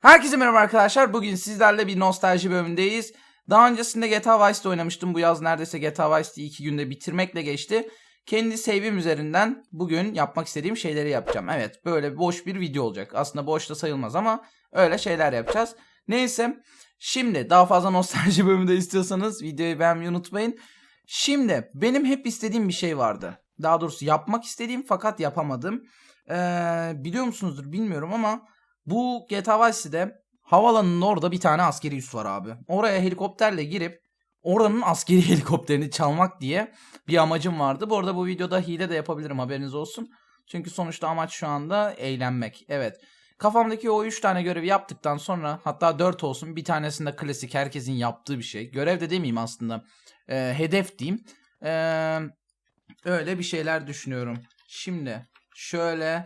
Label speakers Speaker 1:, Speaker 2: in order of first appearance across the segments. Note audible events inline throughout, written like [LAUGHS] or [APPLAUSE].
Speaker 1: Herkese merhaba arkadaşlar. Bugün sizlerle bir nostalji bölümündeyiz. Daha öncesinde GTA Vice'de oynamıştım. Bu yaz neredeyse GTA Vice'yi iki günde bitirmekle geçti. Kendi save'im üzerinden bugün yapmak istediğim şeyleri yapacağım. Evet böyle boş bir video olacak. Aslında boş da sayılmaz ama öyle şeyler yapacağız. Neyse şimdi daha fazla [LAUGHS] nostalji bölümünde istiyorsanız videoyu beğenmeyi unutmayın. Şimdi benim hep istediğim bir şey vardı. Daha doğrusu yapmak istediğim fakat yapamadım. Ee, biliyor musunuzdur bilmiyorum ama bu GTA Vice'de havalanın orada bir tane askeri üs var abi. Oraya helikopterle girip oranın askeri [LAUGHS] helikopterini çalmak diye bir amacım vardı. Bu arada bu videoda hile de yapabilirim haberiniz olsun. Çünkü sonuçta amaç şu anda eğlenmek. Evet. Kafamdaki o 3 tane görevi yaptıktan sonra hatta 4 olsun bir tanesinde klasik herkesin yaptığı bir şey. Görev de demeyeyim aslında. Ee, hedef diyeyim. Ee, öyle bir şeyler düşünüyorum. Şimdi şöyle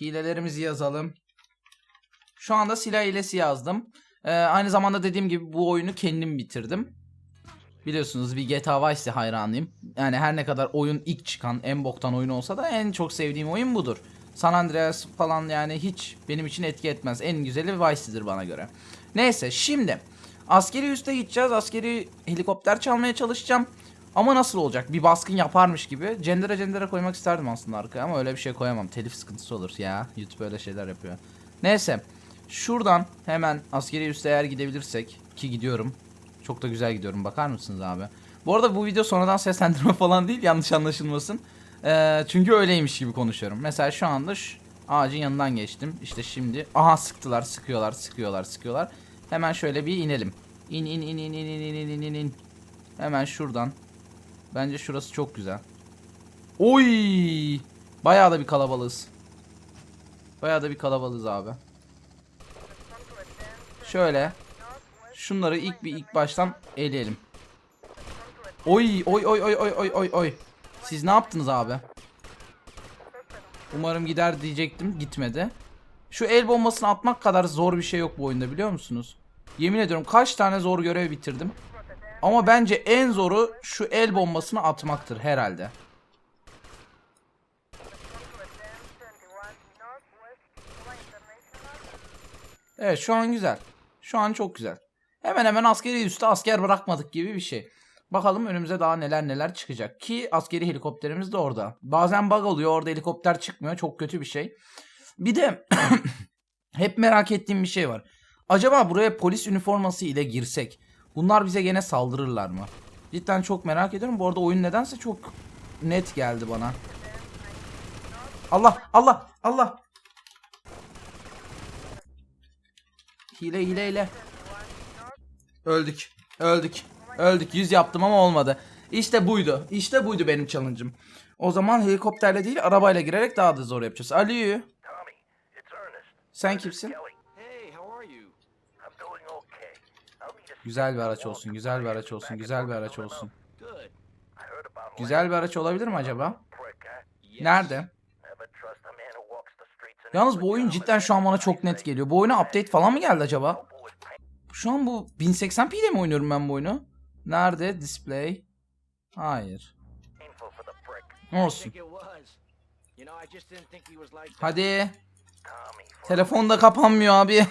Speaker 1: hilelerimizi yazalım. Şu anda silah hilesi yazdım. Ee, aynı zamanda dediğim gibi bu oyunu kendim bitirdim. Biliyorsunuz bir GTA Vice hayranıyım. Yani her ne kadar oyun ilk çıkan en boktan oyun olsa da en çok sevdiğim oyun budur. San Andreas falan yani hiç benim için etki etmez. En güzeli Vice'dir bana göre. Neyse şimdi askeri üste gideceğiz. Askeri helikopter çalmaya çalışacağım. Ama nasıl olacak? Bir baskın yaparmış gibi. Cendere cendere koymak isterdim aslında arkaya ama öyle bir şey koyamam. Telif sıkıntısı olur ya. YouTube öyle şeyler yapıyor. Neyse. Şuradan hemen askeri üste eğer gidebilirsek ki gidiyorum. Çok da güzel gidiyorum. Bakar mısınız abi? Bu arada bu video sonradan seslendirme [LAUGHS] falan değil. Yanlış anlaşılmasın. Ee, çünkü öyleymiş gibi konuşuyorum. Mesela şu anda şu ağacın yanından geçtim. İşte şimdi. Aha sıktılar. Sıkıyorlar. Sıkıyorlar. Sıkıyorlar. Hemen şöyle bir inelim. İn in in in in in in in in in. Hemen şuradan. Bence şurası çok güzel. Oy! Bayağı da bir kalabalığız. Bayağı da bir kalabalığız abi. Şöyle. Şunları ilk bir ilk baştan eleyelim. Oy oy oy oy oy oy oy oy. Siz ne yaptınız abi? Umarım gider diyecektim. Gitmedi. Şu el bombasını atmak kadar zor bir şey yok bu oyunda biliyor musunuz? Yemin ediyorum kaç tane zor görev bitirdim. Ama bence en zoru şu el bombasını atmaktır herhalde. Evet şu an güzel. Şu an çok güzel. Hemen hemen askeri üstü asker bırakmadık gibi bir şey. Bakalım önümüze daha neler neler çıkacak. Ki askeri helikopterimiz de orada. Bazen bug oluyor orada helikopter çıkmıyor. Çok kötü bir şey. Bir de [CLEARS THROAT] hep merak ettiğim bir şey var. Acaba buraya polis üniforması ile girsek bunlar bize gene saldırırlar mı? Cidden çok merak ediyorum. Bu arada oyun nedense çok net geldi bana. Allah Allah Allah. Hile hile hile. Öldük. Öldük. Öldük. Yüz yaptım ama olmadı. İşte buydu. İşte buydu benim challenge'ım. O zaman helikopterle değil arabayla girerek daha da zor yapacağız.
Speaker 2: Ernest.
Speaker 1: Sen kimsin? Güzel bir araç olsun. Güzel bir araç olsun. Güzel bir araç olsun. Güzel bir araç olabilir mi acaba? Nerede? Yalnız bu oyun cidden şu an bana çok net geliyor. Bu oyuna update falan mı geldi acaba? Şu an bu 1080p mi oynuyorum ben bu oyunu? Nerede? Display. Hayır. Olsun. Hadi. Telefon da kapanmıyor abi.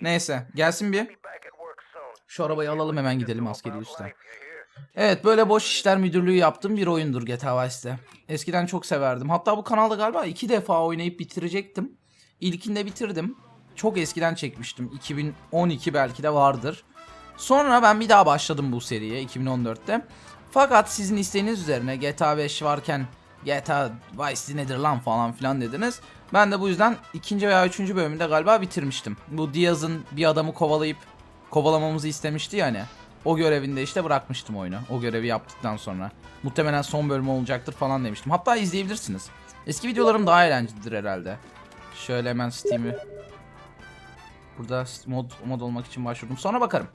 Speaker 1: Neyse gelsin bir. Şu arabayı alalım hemen gidelim askeri üstten. Evet böyle boş işler müdürlüğü yaptığım bir oyundur GTA Vice'de. Eskiden çok severdim. Hatta bu kanalda galiba iki defa oynayıp bitirecektim. İlkinde bitirdim. Çok eskiden çekmiştim. 2012 belki de vardır. Sonra ben bir daha başladım bu seriye 2014'te. Fakat sizin isteğiniz üzerine GTA 5 varken GTA Vice nedir lan falan filan dediniz. Ben de bu yüzden ikinci veya üçüncü bölümünde galiba bitirmiştim. Bu Diaz'ın bir adamı kovalayıp kovalamamızı istemişti ya hani. O görevinde işte bırakmıştım oyunu. O görevi yaptıktan sonra. Muhtemelen son bölüm olacaktır falan demiştim. Hatta izleyebilirsiniz. Eski videolarım daha eğlencelidir herhalde. Şöyle hemen Steam'i Burada mod, mod olmak için başvurdum. Sonra bakarım.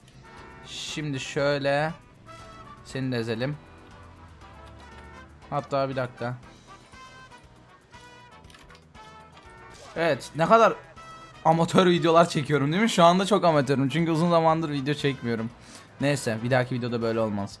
Speaker 1: Şimdi şöyle seni de ezelim. Hatta bir dakika. Evet ne kadar amatör videolar çekiyorum değil mi? Şu anda çok amatörüm çünkü uzun zamandır video çekmiyorum. Neyse bir dahaki videoda böyle olmaz.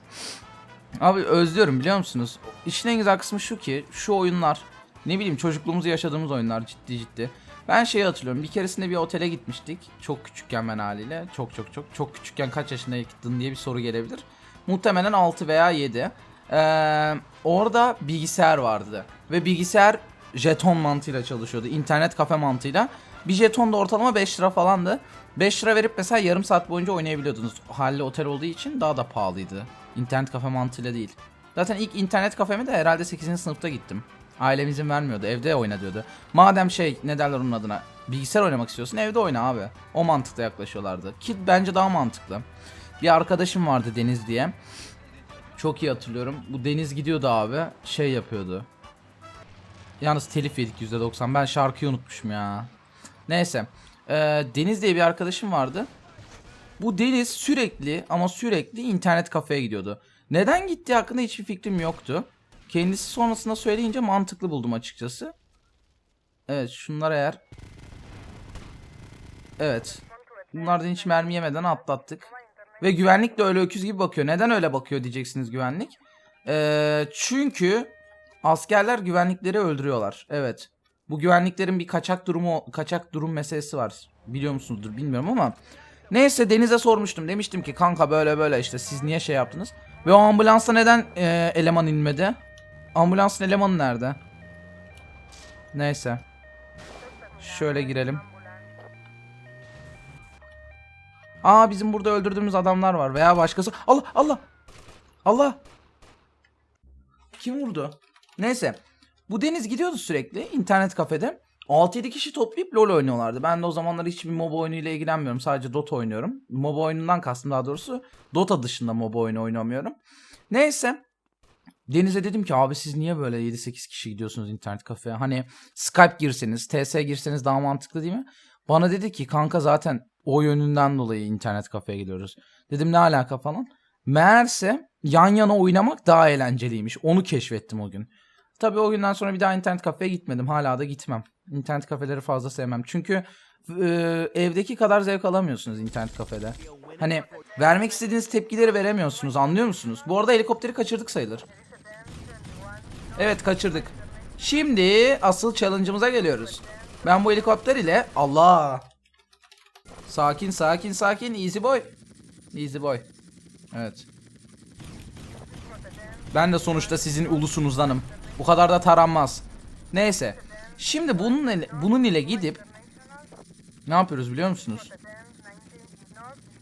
Speaker 1: Abi özlüyorum biliyor musunuz? İşin en güzel kısmı şu ki şu oyunlar ne bileyim çocukluğumuzu yaşadığımız oyunlar ciddi ciddi. Ben şeyi hatırlıyorum. Bir keresinde bir otele gitmiştik. Çok küçükken ben haliyle. Çok çok çok. Çok küçükken kaç yaşındaydın diye bir soru gelebilir. Muhtemelen 6 veya 7. Ee, orada bilgisayar vardı. Ve bilgisayar jeton mantığıyla çalışıyordu. İnternet kafe mantığıyla. Bir jeton da ortalama 5 lira falandı. 5 lira verip mesela yarım saat boyunca oynayabiliyordunuz. Halle otel olduğu için daha da pahalıydı. İnternet kafe mantığıyla değil. Zaten ilk internet kafeme de herhalde 8. sınıfta gittim. Ailem izin vermiyordu. Evde oyna diyordu. Madem şey ne derler onun adına bilgisayar oynamak istiyorsun evde oyna abi. O mantıkla yaklaşıyorlardı. Ki bence daha mantıklı. Bir arkadaşım vardı Deniz diye. Çok iyi hatırlıyorum. Bu Deniz gidiyordu abi. Şey yapıyordu. Yalnız telif yedik %90. Ben şarkıyı unutmuşum ya. Neyse. Ee, Deniz diye bir arkadaşım vardı. Bu Deniz sürekli ama sürekli internet kafeye gidiyordu. Neden gittiği hakkında hiçbir fikrim yoktu. Kendisi sonrasında söyleyince mantıklı buldum açıkçası. Evet şunlar eğer... Evet. Bunlardan hiç mermi yemeden atlattık. Ve güvenlik de öyle öküz gibi bakıyor. Neden öyle bakıyor diyeceksiniz güvenlik. Ee, çünkü askerler güvenlikleri öldürüyorlar. Evet. Bu güvenliklerin bir kaçak durumu kaçak durum meselesi var. Biliyor musunuzdur bilmiyorum ama neyse Deniz'e sormuştum. Demiştim ki kanka böyle böyle işte siz niye şey yaptınız? Ve o ambulansa neden e, eleman inmedi? Ambulansın elemanı nerede? Neyse. Şöyle girelim. Aa bizim burada öldürdüğümüz adamlar var veya başkası. Allah Allah. Allah. Kim vurdu? Neyse. Bu Deniz gidiyordu sürekli internet kafede. 6-7 kişi toplayıp LoL oynuyorlardı. Ben de o zamanlar hiçbir MOBA oyunuyla ilgilenmiyorum. Sadece Dota oynuyorum. MOBA oyunundan kastım daha doğrusu. Dota dışında MOBA oyunu oynamıyorum. Neyse. Deniz'e dedim ki abi siz niye böyle 7-8 kişi gidiyorsunuz internet kafeye? Hani Skype girseniz, TS girseniz daha mantıklı değil mi? Bana dedi ki kanka zaten o yönünden dolayı internet kafeye gidiyoruz. Dedim ne alaka falan. Meğerse yan yana oynamak daha eğlenceliymiş. Onu keşfettim o gün. Tabii o günden sonra bir daha internet kafeye gitmedim. Hala da gitmem. İnternet kafeleri fazla sevmem. Çünkü e, evdeki kadar zevk alamıyorsunuz internet kafede. Hani vermek istediğiniz tepkileri veremiyorsunuz. Anlıyor musunuz? Bu arada helikopteri kaçırdık sayılır. Evet kaçırdık. Şimdi asıl challenge'ımıza geliyoruz. Ben bu helikopter ile Allah. Sakin sakin sakin easy boy. Easy boy. Evet. Ben de sonuçta sizin ulusunuzdanım. Bu kadar da taranmaz. Neyse. Şimdi bunun ile, bunun ile gidip ne yapıyoruz biliyor musunuz?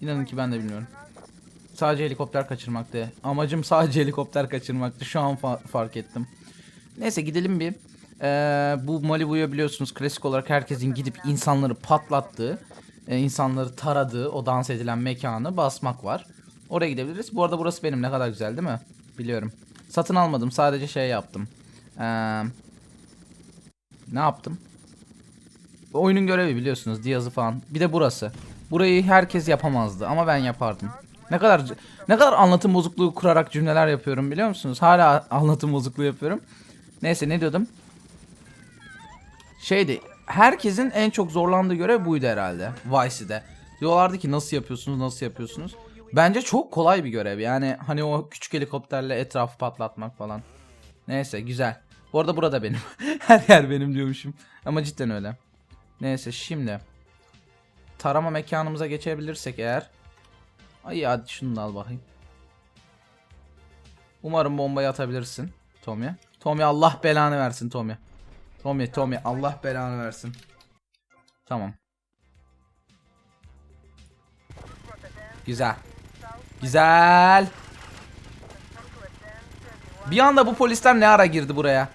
Speaker 1: İnanın ki ben de bilmiyorum. Sadece helikopter kaçırmaktı. Amacım sadece [LAUGHS] helikopter kaçırmaktı. Şu an fa- fark ettim. Neyse gidelim bir. Ee, bu Malibu'ya biliyorsunuz klasik olarak herkesin gidip insanları patlattığı, e, insanları taradığı o dans edilen mekanı basmak var. Oraya gidebiliriz. Bu arada burası benim ne kadar güzel değil mi? Biliyorum. Satın almadım sadece şey yaptım. Ee, ne yaptım? Oyunun görevi biliyorsunuz Diaz'ı falan. Bir de burası. Burayı herkes yapamazdı ama ben yapardım. Ne kadar ne kadar anlatım bozukluğu kurarak cümleler yapıyorum biliyor musunuz? Hala [LAUGHS] anlatım bozukluğu yapıyorum. Neyse ne diyordum? Şeydi. Herkesin en çok zorlandığı görev buydu herhalde. Vice'de. Diyorlardı ki nasıl yapıyorsunuz nasıl yapıyorsunuz. Bence çok kolay bir görev. Yani hani o küçük helikopterle etrafı patlatmak falan. Neyse güzel. Bu arada burada benim. [LAUGHS] Her yer benim diyormuşum. Ama cidden öyle. Neyse şimdi. Tarama mekanımıza geçebilirsek eğer. Ay hadi şunu da al bakayım. Umarım bombayı atabilirsin Tommy. Tommy Allah belanı versin Tommy. Tommy Tommy Allah belanı versin. Tamam. Güzel. Güzel. Bir anda bu polisler ne ara girdi buraya?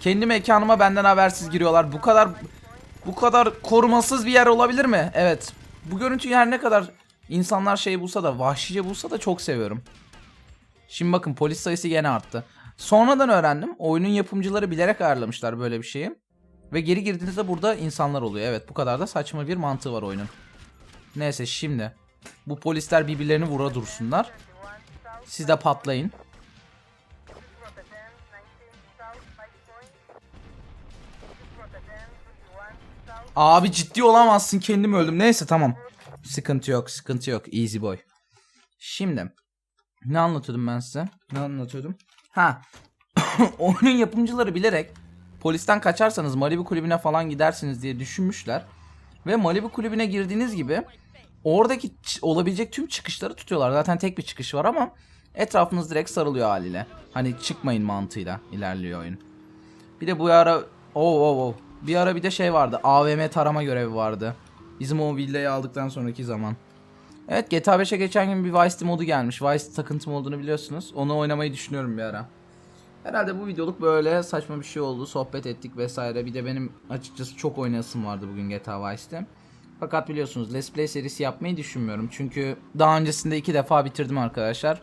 Speaker 1: Kendi mekanıma benden habersiz giriyorlar. Bu kadar bu kadar korumasız bir yer olabilir mi? Evet. Bu görüntüyü her ne kadar insanlar şey bulsa da vahşice bulsa da çok seviyorum. Şimdi bakın polis sayısı gene arttı. Sonradan öğrendim. Oyunun yapımcıları bilerek ayarlamışlar böyle bir şeyi. Ve geri girdiğinizde burada insanlar oluyor. Evet bu kadar da saçma bir mantığı var oyunun. Neyse şimdi. Bu polisler birbirlerini vura dursunlar. Siz de patlayın. Abi ciddi olamazsın kendim öldüm. Neyse tamam. Sıkıntı yok sıkıntı yok. Easy boy. Şimdi. Ne anlatıyordum ben size? Ne anlatıyordum? Ha. [COUGHS] Oyunun yapımcıları bilerek polisten kaçarsanız Malibu kulübüne falan gidersiniz diye düşünmüşler. Ve Malibu kulübüne girdiğiniz gibi oradaki olabilecek tüm çıkışları tutuyorlar. Zaten tek bir çıkış var ama etrafınız direkt sarılıyor haliyle. Hani çıkmayın mantığıyla ilerliyor oyun. Bir de bu ara oh oh oh. Bir ara bir de şey vardı. AVM tarama görevi vardı. Bizim o villayı aldıktan sonraki zaman. Evet GTA 5'e geçen gün bir Vice modu gelmiş. Vice takıntım olduğunu biliyorsunuz. Onu oynamayı düşünüyorum bir ara. Herhalde bu videoluk böyle saçma bir şey oldu. Sohbet ettik vesaire. Bir de benim açıkçası çok oynasım vardı bugün GTA Vice City. Fakat biliyorsunuz Let's Play serisi yapmayı düşünmüyorum. Çünkü daha öncesinde iki defa bitirdim arkadaşlar.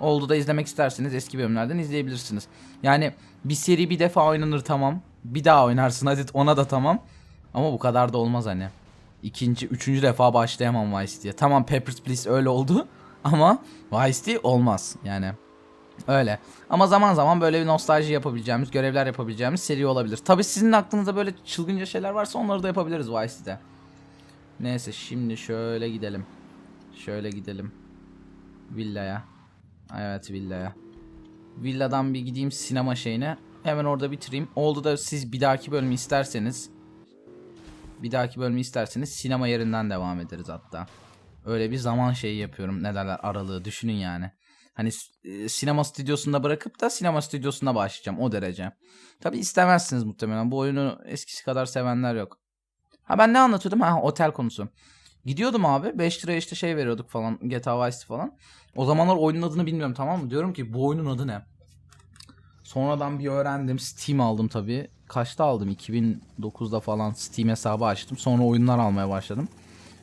Speaker 1: Oldu da izlemek isterseniz eski bölümlerden izleyebilirsiniz. Yani bir seri bir defa oynanır tamam. Bir daha oynarsın hadi ona da tamam. Ama bu kadar da olmaz hani. İkinci, üçüncü defa başlayamam Vice City'ye. Tamam Papers, Please öyle oldu. [LAUGHS] Ama Vice olmaz yani. Öyle. Ama zaman zaman böyle bir nostalji yapabileceğimiz, görevler yapabileceğimiz seri olabilir. Tabi sizin aklınızda böyle çılgınca şeyler varsa onları da yapabiliriz Vice City'de. Neyse şimdi şöyle gidelim. Şöyle gidelim. Villaya. Evet villaya. Villadan bir gideyim sinema şeyine. Hemen orada bitireyim. Oldu da siz bir dahaki bölümü isterseniz bir dahaki bölümü isterseniz sinema yerinden devam ederiz hatta. Öyle bir zaman şeyi yapıyorum. Ne derler aralığı düşünün yani. Hani e, sinema stüdyosunda bırakıp da sinema stüdyosunda başlayacağım o derece. Tabi istemezsiniz muhtemelen. Bu oyunu eskisi kadar sevenler yok. Ha ben ne anlatıyordum? Ha otel konusu. Gidiyordum abi 5 liraya işte şey veriyorduk falan GTA Vice falan. O zamanlar oyunun adını bilmiyorum tamam mı? Diyorum ki bu oyunun adı ne? Sonradan bir öğrendim. Steam aldım tabii. Kaçta aldım? 2009'da falan Steam hesabı açtım. Sonra oyunlar almaya başladım.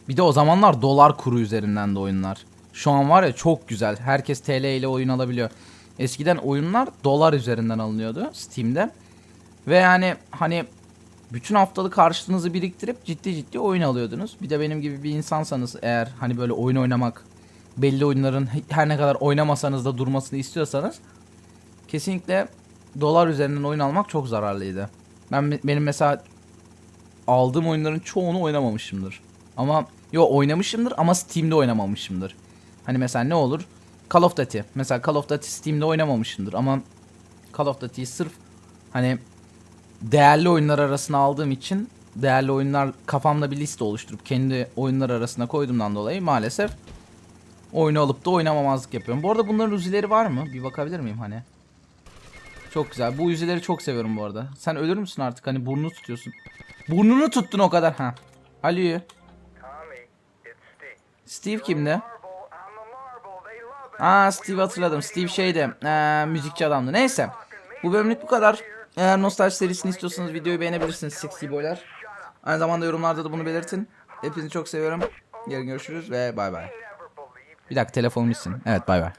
Speaker 1: Bir de o zamanlar dolar kuru üzerinden de oyunlar. Şu an var ya çok güzel. Herkes TL ile oyun alabiliyor. Eskiden oyunlar dolar üzerinden alınıyordu Steam'de. Ve yani hani bütün haftalık harçlığınızı biriktirip ciddi ciddi oyun alıyordunuz. Bir de benim gibi bir insansanız eğer hani böyle oyun oynamak belli oyunların her ne kadar oynamasanız da durmasını istiyorsanız kesinlikle dolar üzerinden oyun almak çok zararlıydı. Ben benim mesela aldığım oyunların çoğunu oynamamışımdır. Ama yo oynamışımdır ama Steam'de oynamamışımdır. Hani mesela ne olur? Call of Duty. Mesela Call of Duty Steam'de oynamamışımdır ama Call of Duty'yi sırf hani değerli oyunlar arasına aldığım için değerli oyunlar kafamda bir liste oluşturup kendi oyunlar arasına koyduğumdan dolayı maalesef oyunu alıp da oynamamazlık yapıyorum. Bu arada bunların uzileri var mı? Bir bakabilir miyim hani? Çok güzel. Bu uzileri çok seviyorum bu arada. Sen ölür müsün artık? Hani burnunu tutuyorsun. Burnunu tuttun o kadar. Ha. Alo.
Speaker 2: Steve.
Speaker 1: Kimdi? Aa Steve hatırladım. Steve şeydi. Ee, müzikçi adamdı. Neyse. Bu bölümlük bu kadar. Eğer nostalji serisini istiyorsanız videoyu beğenebilirsiniz Sexy Boylar. Aynı zamanda yorumlarda da bunu belirtin. Hepinizi çok seviyorum. Yarın görüşürüz ve bay bay. Bir dakika telefonum gitsin. Evet bay bay.